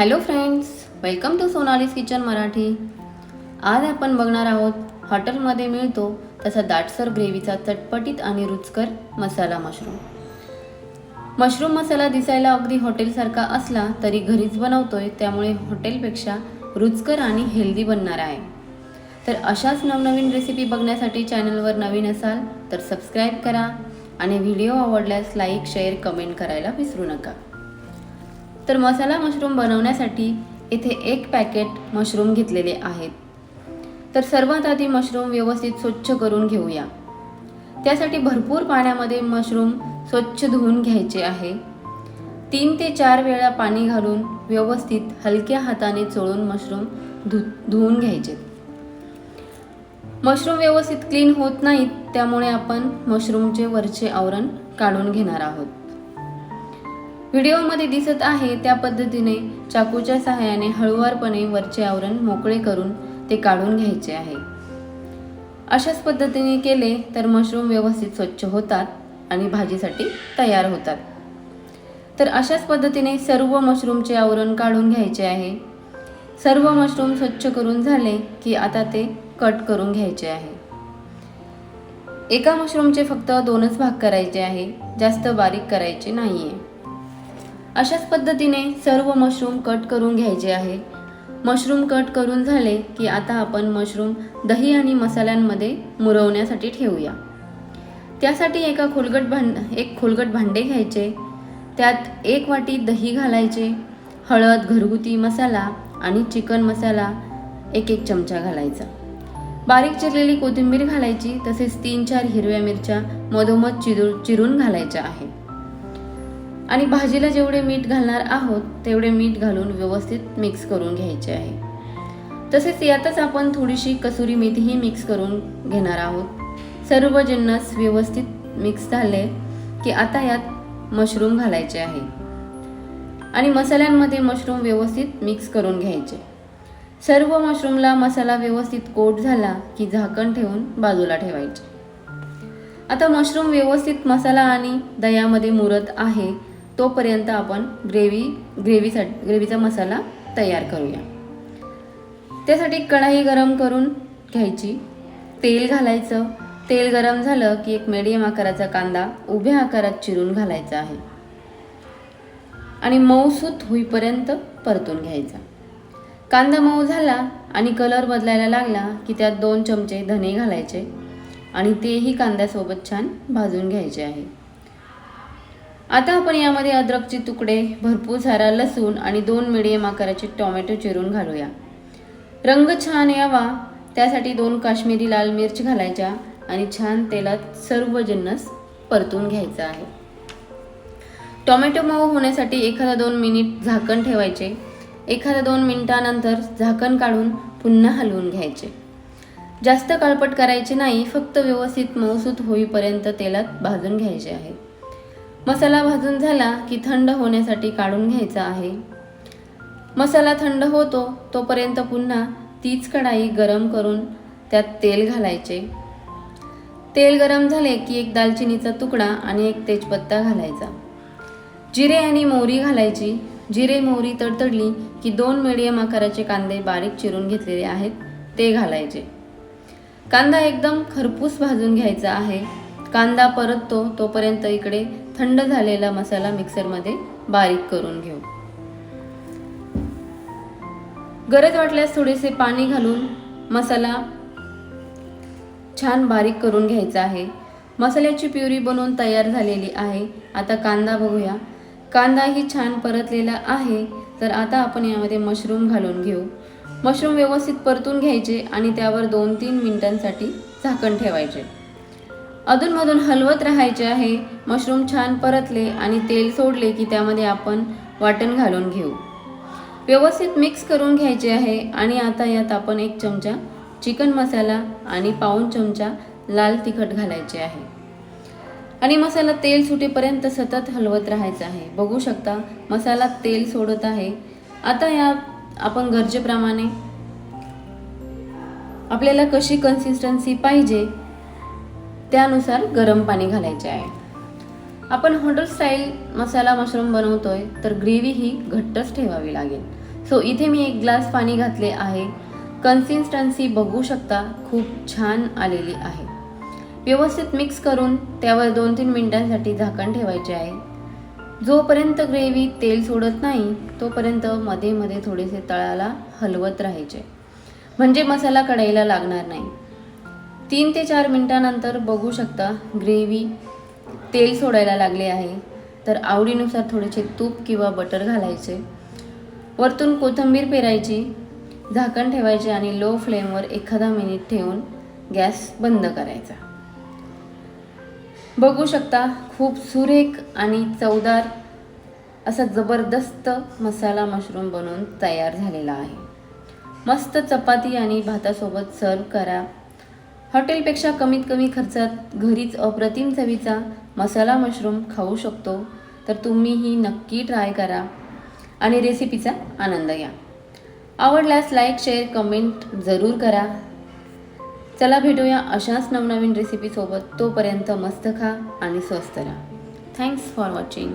Hello friends welcome to Sonali's kitchen Marathi आज आपण बघणार आहोत हॉटेलमध्ये मिळतो तसा दाटसर ग्रेव्हीचा चटपटीत आणि रुचकर मसाला मशरूम मशरूम मसाला दिसायला अगदी हॉटेलसारखा असला तरी घरीच बनवतोय त्यामुळे हॉटेलपेक्षा रुचकर आणि हेल्दी बनणार आहे. तर अशाच नवनवीन रेसिपी बघण्यासाठी चॅनलवर नवीन असाल तर सबस्क्राईब करा आणि व्हिडिओ आवडल्यास लाईक शेअर कमेंट करायला विसरू नका. तर मसाला मशरूम बनवण्यासाठी इथे एक पॅकेट मशरूम घेतलेले आहेत. तर सर्वात आधी मशरूम व्यवस्थित स्वच्छ करून घेऊया. त्यासाठी भरपूर पाण्यामध्ये मशरूम स्वच्छ धुवून घ्यायचे आहे. तीन ते चार वेळा पाणी घालून व्यवस्थित हलक्या हाताने चोळून मशरूम धु धुवून घ्यायचे. मशरूम व्यवस्थित क्लीन होत नाहीत त्यामुळे आपण मशरूमचे वरचे आवरण काढून घेणार आहोत. व्हिडिओमध्ये दिसत आहे त्या पद्धतीने चाकूच्या सहाय्याने हळुवारपणे वरचे आवरण मोकळे करून ते काढून घ्यायचे आहे. अशाच पद्धतीने केले तर मशरूम व्यवस्थित स्वच्छ होतात आणि भाजीसाठी तयार होतात. तर अशाच पद्धतीने सर्व मशरूमचे आवरण काढून घ्यायचे आहे. सर्व मशरूम स्वच्छ करून झाले की आता ते कट करून घ्यायचे आहे. एका मशरूमचे फक्त दोनच भाग करायचे आहे. जास्त बारीक करायचे नाही आहे अशाच पद्धतीने सर्व मशरूम कट करून घ्यायचे आहे. मशरूम कट करून झाले की आता आपण मशरूम दही आणि मसाल्यांमध्ये मुरवण्यासाठी ठेवूया. त्यासाठी एका खोलगट भांड एक खोलगट भांडे घ्यायचे. त्यात एक वाटी दही घालायचे हळद घरगुती मसाला आणि चिकन मसाला एक एक चमचा घालायचा. बारीक चिरलेली कोथिंबीर घालायची तसेच तीन चार हिरव्या मिरच्या मधोमध चिरू चिरून घालायच्या आहे. आणि भाजीला जेवढे मीठ घालणार आहोत तेवढे मीठ घालून व्यवस्थित मिक्स करून घ्यायचे आहे. तसेच यातच आपण थोडीशी कसुरी मेथीही मिक्स करून घेणार आहोत. सर्व जिन्नस व्यवस्थित मिक्स झाले की आता यात मशरूम घालायचे आहे. आणि मसाल्यांमध्ये मशरूम व्यवस्थित मिक्स करून घ्यायचे. सर्व मशरूमला मसाला व्यवस्थित कोट झाला की झाकण ठेवून बाजूला ठेवायचे. आता मशरूम व्यवस्थित मसाला आणि दह्यामध्ये मुरत आहे तोपर्यंत आपण ग्रेव्ही ग्रेव्हीसाठी ग्रेव्हीचा मसाला तयार करूया. त्यासाठी कढाई गरम करून घ्यायची. तेल घालायचं. तेल गरम झालं की एक मिडियम आकाराचा कांदा उभ्या आकारात चिरून घालायचा आहे. आणि मऊसूत होईपर्यंत परतून घ्यायचा. कांदा मऊ झाला आणि कलर बदलायला लागला की त्यात दोन चमचे धने घालायचे आणि तेही कांद्यासोबत छान भाजून घ्यायचे आहे. आता आपण यामध्ये अद्रकचे तुकडे भरपूर सारा लसूण आणि दोन मिडियम आकाराचे टोमॅटो चिरून घालूया. रंग छान यावा त्यासाठी दोन काश्मीरी लाल मिर्च घालायच्या आणि छान तेलात सर्व जिन्नस परतून घ्यायचा आहे. टोमॅटो मऊ होण्यासाठी एखादा दोन मिनिट झाकण ठेवायचे. एखादा दोन मिनिटानंतर झाकण काढून पुन्हा हलवून घ्यायचे. जास्त काळपट करायचे नाही फक्त व्यवस्थित मऊसूत होईपर्यंत तेलात भाजून घ्यायचे आहे. मसाला भाजून झाला की थंड होण्यासाठी काढून घ्यायचा आहे. मसाला थंड होतो तोपर्यंत पुन्हा तीच कढाई गरम करून त्यात तेल घालायचे. तेल गरम झाले की एक दालचिनीचा तुकडा आणि एक तेजपत्ता घालायचा. जिरे आणि मोहरी घालायची. जिरे मोहरी तडतडली की दोन मिडियम आकाराचे कांदे बारीक चिरून घेतलेले आहेत ते घालायचे. कांदा एकदम खरपूस भाजून घ्यायचा आहे. कांदा परततो तोपर्यंत इकडे थंड झालेला मसाला मिक्सरमध्ये बारीक करून घेऊ. गरज वाटल्यास थोडेसे पाणी घालून मसाला छान बारीक करून घ्यायचा आहे. मसाल्याची प्युरी बनवून तयार झालेली आहे. आता कांदा बघूया. कांदाही छान परतलेला आहे. तर आता आपण यामध्ये मशरूम घालून घेऊ. मशरूम व्यवस्थित परतून घ्यायचे आणि त्यावर दोन तीन मिनिटांसाठी झाकण ठेवायचे. अधूनमधून हलवत राहायचे आहे. मशरूम छान परतले आणि तेल सोडले की त्यामध्ये आपण वाटण घालून घेऊ. व्यवस्थित मिक्स करून घ्यायचे आहे आणि आता यात आपण एक चमचा चिकन मसाला आणि पाऊण चमचा लाल तिखट घालायचे आहे. आणि मसाला तेल सुटेपर्यंत सतत हलवत राहायचं आहे. बघू शकता मसाला तेल सोडत आहे. आता या आपण गरजेप्रमाणे आपल्याला कशी कन्सिस्टन्सी पाहिजे त्यानुसार गरम पाणी घालायचे आहे. आपण हॉटेल स्टाईल मसाला मशरूम बनवतोय तर ग्रेव्ही ही घट्टच ठेवावी लागेल. सो इथे मी एक ग्लास पाणी घातले आहे. कन्सिस्टन्सी बघू शकता खूप छान आलेली आहे. व्यवस्थित मिक्स करून त्यावर दोन तीन मिनिटांसाठी झाकण ठेवायचे आहे. जोपर्यंत ग्रेव्ही तेल सोडत नाही तोपर्यंत मध्ये मध्ये थोडेसे तळाला हलवत राहायचे. म्हणजे मसाला कढईला लागणार नाही. तीन ते चार मिनटानंतर बघू शकता ग्रेव्ही तेल सोडायला लागले आहे. तर आवडीनुसार थोडेसे तूप किंवा बटर घालायचे. वरतून कोथिंबीर पेरायची झाकण ठेवायचे आणि लो फ्लेमवर एखादा मिनिट ठेवून गॅस बंद करायचा. बघू शकता खूप सुरेख आणि चवदार असा जबरदस्त मसाला मशरूम बनवून तयार झालेला आहे. मस्त चपाती आणि भातासोबत सर्व करा. हॉटेलपेक्षा कमीत कमी खर्चात घरीच अप्रतिम चवीचा मसाला मशरूम खाऊ शकतो तर तुम्हीही नक्की ट्राय करा आणि रेसिपीचा आनंद घ्या. आवडल्यास लाईक शेअर कमेंट जरूर करा. चला भेटूया अशाच नवनवीन रेसिपीसोबत तोपर्यंत मस्त खा आणि स्वस्त राहा. Thanks for watching